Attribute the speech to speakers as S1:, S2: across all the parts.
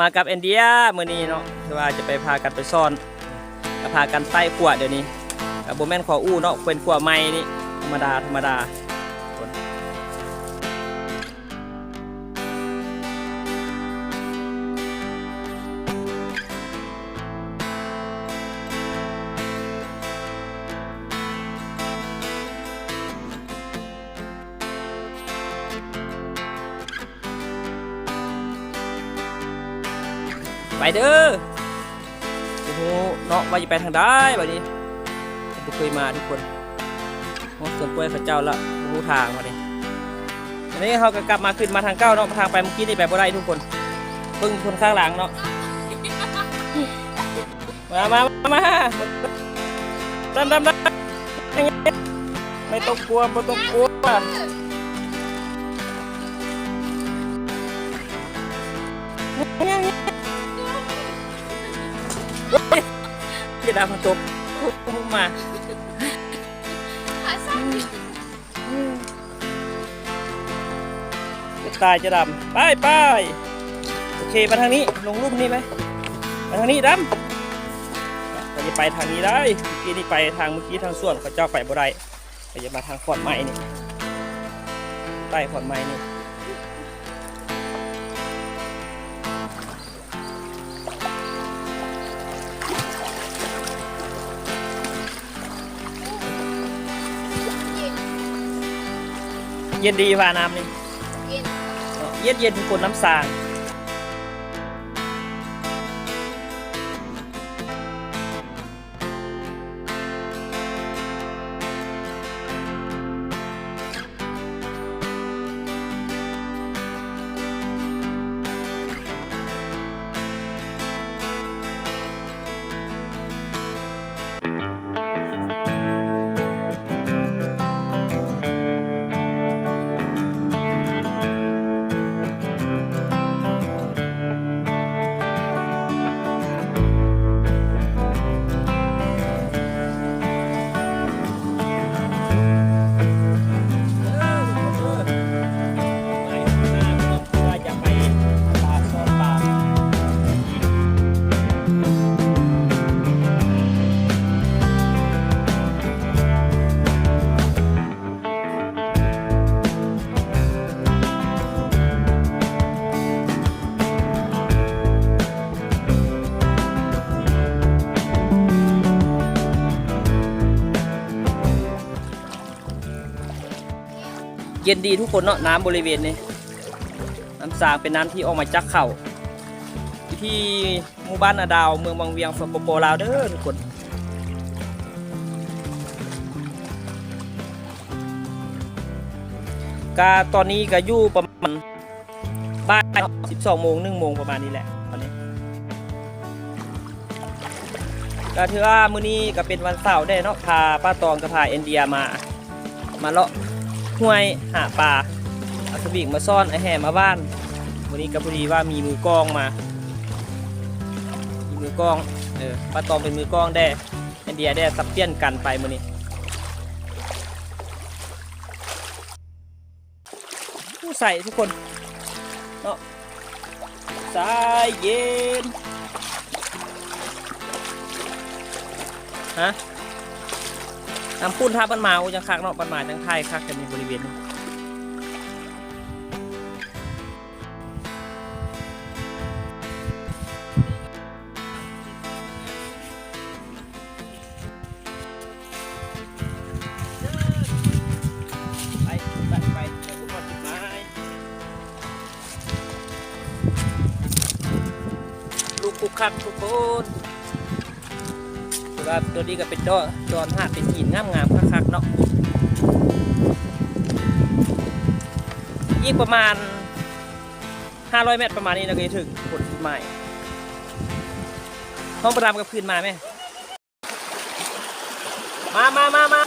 S1: มากับเอนเดียมือนี้เนาะคือว่าจะไปพากันไปซ่อนก็พากันใต้ขวดเดี๋ยวนี้กับโบแมนขออู้เนาะเป็นขวดใหม่นี่ธรรมดาธรรมดา ไปเด้อโอ้โหเนาะว่าจะไปทางใดบัดนี้ผมบ่เคยมาทุกคนโอ้ส่วนกล้วยเขาเจ้าละรู้ทางมาดิอันนี้เขาก็กลับมาขึ้นมาทางเก้าเนาะทางไปเมื่อกี้นี่ไปบ่ได้ทุกคนเพิ่งคนข้างหลังเนาะมามามามาดำดำดำไม่ต้องกลัวไม่ต้องกลัว ดำมันจบมา
S2: ขาสั้น
S1: ตายจะดำไปไปโอเคมาทางนี้ลงรูปนี้ไหมไปทางนี้ดำเราจะไปทางนี้ได้เมื่อกี้นี่ไปทางเมื่อกี้ทางส่วนเขาเจ้าไปบ่ได้เราจะมาทางขอนไม้นี่ใต้ขอนไม้นี่ เย็นดีว่าน้ำนี่
S2: เย็น
S1: เย็นเย็นๆทุกคนน้ำสาง เย็นดีทุกคนเนาะน้ำบริเวณนี้น้ำสางเป็นน้ำที่ออกมาจากเขาอยู่ที่หมู่บ้านนาดาว เมืองบางเวียงสปปลาวเด้อทุกคนกาตอนนี้ก็อยู่ประมาณบ่ายสิบสองโมงหนึ่งโมงประมาณนี้แหละตอนนี้ก็ถือว่ามื้อนี้ก็เป็นวันเสาร์ได้เนาะพาป้าตองกับพาเอ็นเดียมา มาเลาะ ห้วยหาปลาเอาสวิงมาซ่อนไอแห่มาบ้าน วันนี้ก็พอดีว่ามีมือกองมามีมือกองเออป้าตองเป็นมือกองได้แอนเดียได้สับเปลี่ยนกันไปมือนี้ผู้ใส่ทุกคนเนาะสายเย็นฮะ น้ำปุ้นท่าปันมาจังคักเนาะปันมาจังไทยคักกันในบริเวณนี้ลูกคุกคักทุกคน ว่าตัวนี้ก็เป็นดอจอนหาเป็นหินงามงามๆคักๆเนาะอีกประมาณ 500 เมตรประมาณนี้เราก็จะถึงผลใหม่ห้องประดามกับคืนมาไหมมามามามา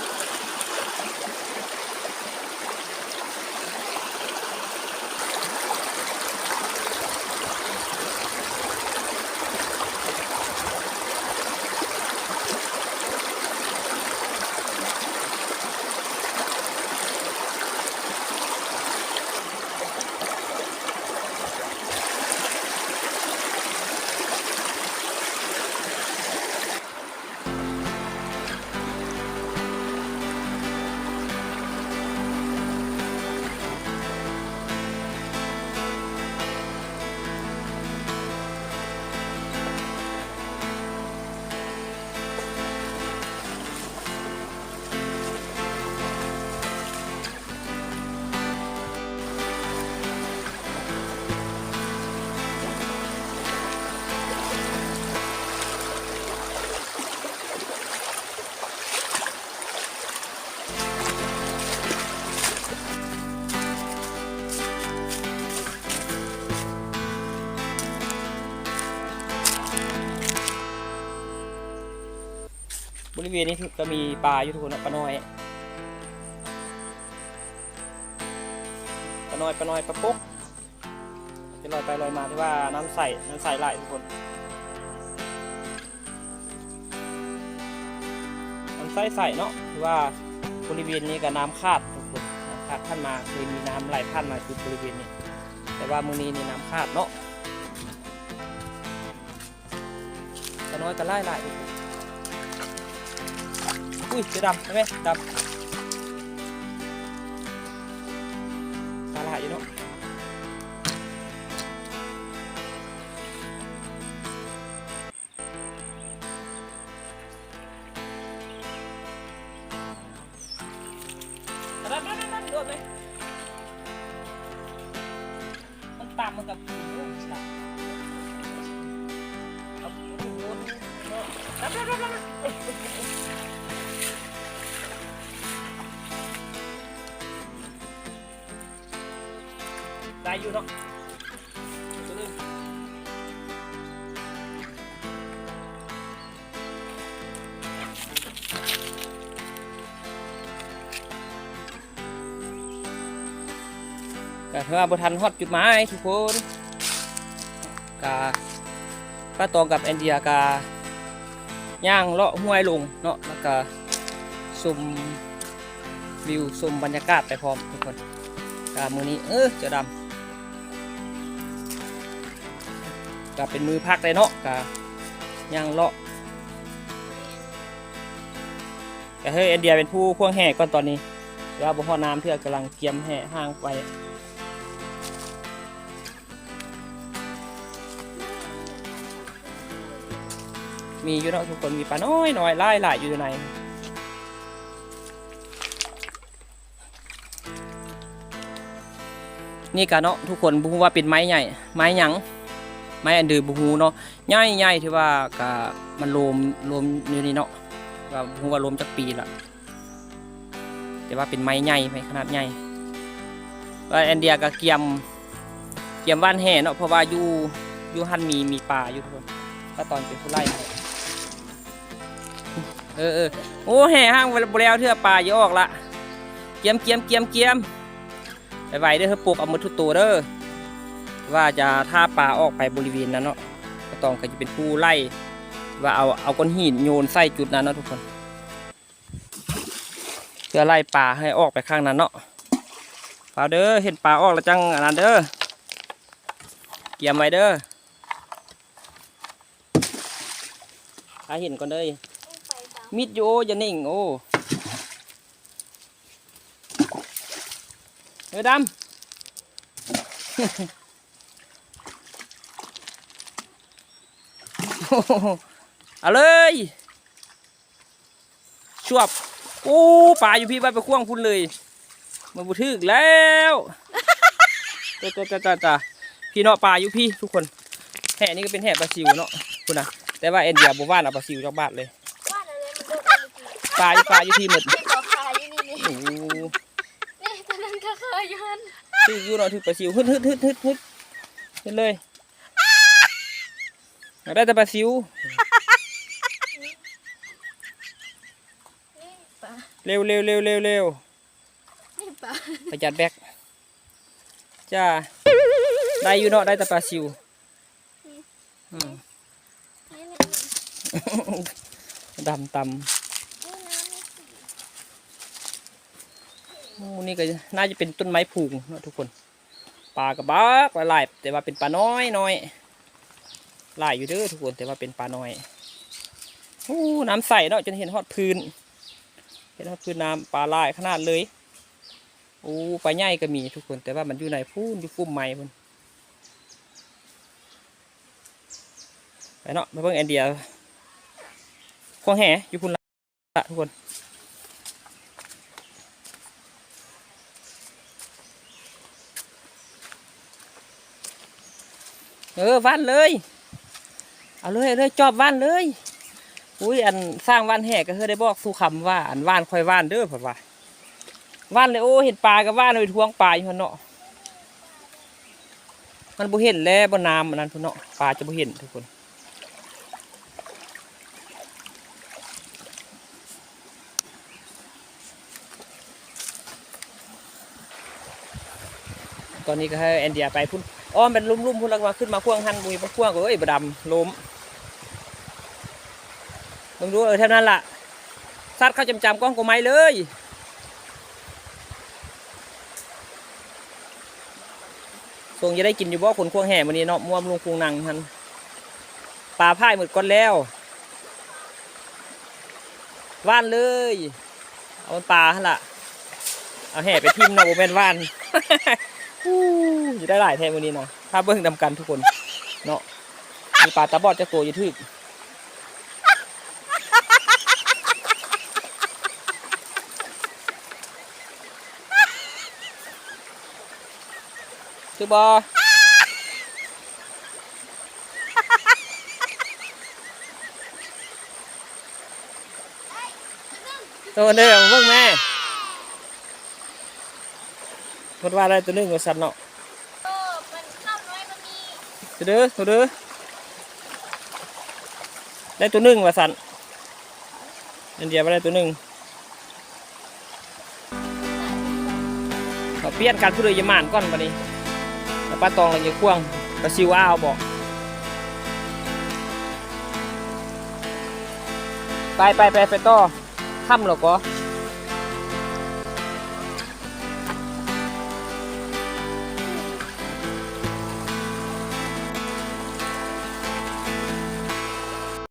S1: วณนี้ก็มีปลาอยู่ทุกคนนะปลาน้อยปลาน้อยปลาน้อยปลาปุ๊กจะลอยไปลอยมาที่ว่าน้ำใสน้ำใสไหลทุกคนน้ำใสใสเนาะที่ว่าบริเวณนี้ก็น้ำขาดทุกคนน้ำขาดท่านมาเคยมีน้ำไหลผ่านมาคือบริเวณนี้ แต่ว่ามือนี้นี่น้ำขาดเนาะปลาน้อยก็ไล่ไล่ทุกคน อุ้ยเสือดำใช่ไหมดำตาลายอยู่เนาะดำดำดำดำโดดไหมมันตามมันกับผีเรื่องสัตว์เอาโดนเนาะดำดำดำดำ ได้อยู่เนาะตัวนึงก็ถือว่าบทันฮอดจุดหมายทุกคนกาป้าตองกับแอนเดียกาย่างเลาะห้วยลงเนาะแล้วก็ชมวิวชมบรรยากาศไปพร้อมทุกคนกามือนี้เออเจะดำ กาเป็นมือพักเลยเนาะกาย่างเลาะแต่เฮ้ยเอ็นเดียเป็นผู้พ่วงแห่ก่อนตอนนี้แล้วบ่พอน้ำเพื่อกำลังเตรียมแห่ห้างไปมีอยู่เนาะทุกคนมีปลาน้อยน้อยไล่หลายอยู่ในนี่กะเนาะทุกคนบุฮูว่าเป็นไม้ใหญ่ ไม้หยัง ไม้อันเดือบุฮูเนาะใหญ่ใหญ่ที่ว่ากะมันโลมโลมอยู่นี่เนาะว่าบุฮูว่าโลมจากปีละแต่ว่าเป็นไม้ใหญ่ไม้ขนาดใหญ่ว่าแอนเดียก็เกียมเกียมว่านแห่เนาะเพราะว่าอยู่อยู่หันมีมีป่าอยู่ทุกคนก็ตอนเป็นผู้ไล่เออเออโอ้แห่ห้างไปแล้วเทื่อป่าเยอะออกละเกียมเกียมเกียมเกียมไปไว้เด้อเฮ้ปลูกเอาหมดทุกตัวเด้อ ว่าจะท่าปลาออกไปบริเวณนั้นเนาะก็ต้องก็จะเป็นผู้ไล่ ว่าเอาเอาก้อนหินโยนใส่จุดนั้นเนาะทุกคน เพื่อไล่ปลาให้ออกไปข้างนั้นเนาะปลาเด้อเห็นปลาออกแล้วจังอันนั้นเด้อเกี่ยมไว้เด้อหาเห็นก่อนเด้อ
S2: ไปตาม
S1: มิดโยอย่านิ่งโอ้เออดำ โอ้โห เอาเลยชวบโอ้ป่าอยู่พี่บ้านไปควงพุ่นเลยมาบุทึกแล้วจ้าจ้าจ้าจ้าจ้าพี่เนาะป่าอยู่พี่ทุกคนแห่นี่ก็เป็นแห่ปลาซิวเนาะคุณนะแต่ว่าเอ็นเดียบว่านเอาปลาซิวจากบ้านเลย
S2: ว่าอะไรมันโดนอะไรกิน
S1: ปลาอยู่ปลาอยู่พี่หมด
S2: ที่เขาขายอยู่นี่นี่
S1: โอ้โห
S2: นี่ตอนนั้นก็เคยอยืน
S1: ถืออยู่เนาะถือปลาซิวฮึดฮึดฮึดฮึดฮึดฮึดเลย อยากได้แต่ปลาซิว
S2: นี่ปลา
S1: เร็วเร็วเร็วเร็วเร็ว
S2: นี่ปลา
S1: ประหยัดแบกจ้าได้อยู่เนาะได้แต่ปลาซิวอืม
S2: นี่นี่
S1: ดำตำ
S2: นี่น้ำนี่
S1: โอ้นี่ก็น่าจะเป็นต้นไม้ผูกเนาะทุกคนปลากระบักหลายๆแต่ว่าเป็นปลาน้อยน้อย หลายอยู่เด้อทุกคนแต่ว่าเป็นปลาน้อยโอ้น้ำใสเนาะจนเห็นฮอดพื้น เห็นฮอดพื้นน้ำปลาลายขนาดเลยโอ้ปลาใหญ่ก็มีทุกคนแต่ว่ามันอยู่ในพูนอยู่ฟุ้มไม้พุ่นไปเนาะมาเบิ่งแอนเดียควงแห่อยู่พุ่นละทุกคนเออว่านเลย เอาเลยเลยจอบว่านเลยอุ้ยอันสร้างว่านแห่ก็เคยได้บอกสุขคำว่า อันว่านคอยว่านเด้อผมว่าว่านเลยโอ้เห็นปลากับว่านเลยทวงปลาอยู่เนาะมันบ่เห็นแล้วบ่น้ำมันนั้นพุ่นเนาะปลาจะบ่เห็นทุกคนตอนนี้ก็ให้แอนเดียไปพุ่นอ้อมเป็นลุ่มๆพุ่นแล้วมาขึ้นมาพ่วงหันบุยพ่วงก็เอ้ยบดำล้ม ลองดูเออเท่านั้นล่ะซัดเข้าจำจำๆกล้องกูไม้เลยส่งจะได้กินอยู่บ่คนควงแห่มันนี้เนาะม่วมลงคุงนังทันปลาพ่ายหมดก้อนแล้วว่านเลย เอาปลาหั่นล่ะ เอาแห่ไปทิมเนาะโบแมนว่านอู้จะได้หลายแทนวันนี้นะถ้าเบิ้งดำกันทุกคน เนาะมีปลาตาบอดจะโตอยู่ทึก คือบอตัวเดิมเบิ่งแม่หมดว่าอะไรตัวหนึงกับสัตว์เนาะตัวเด้อตัวเด้อได้ตัวหนึ่งว่าสันอันเดียวไปได้ตัวหนึ่งเขาเปลี่ยนการพูดเลยยามานก่อนบัดนี้ ป้าตองอะไรอย่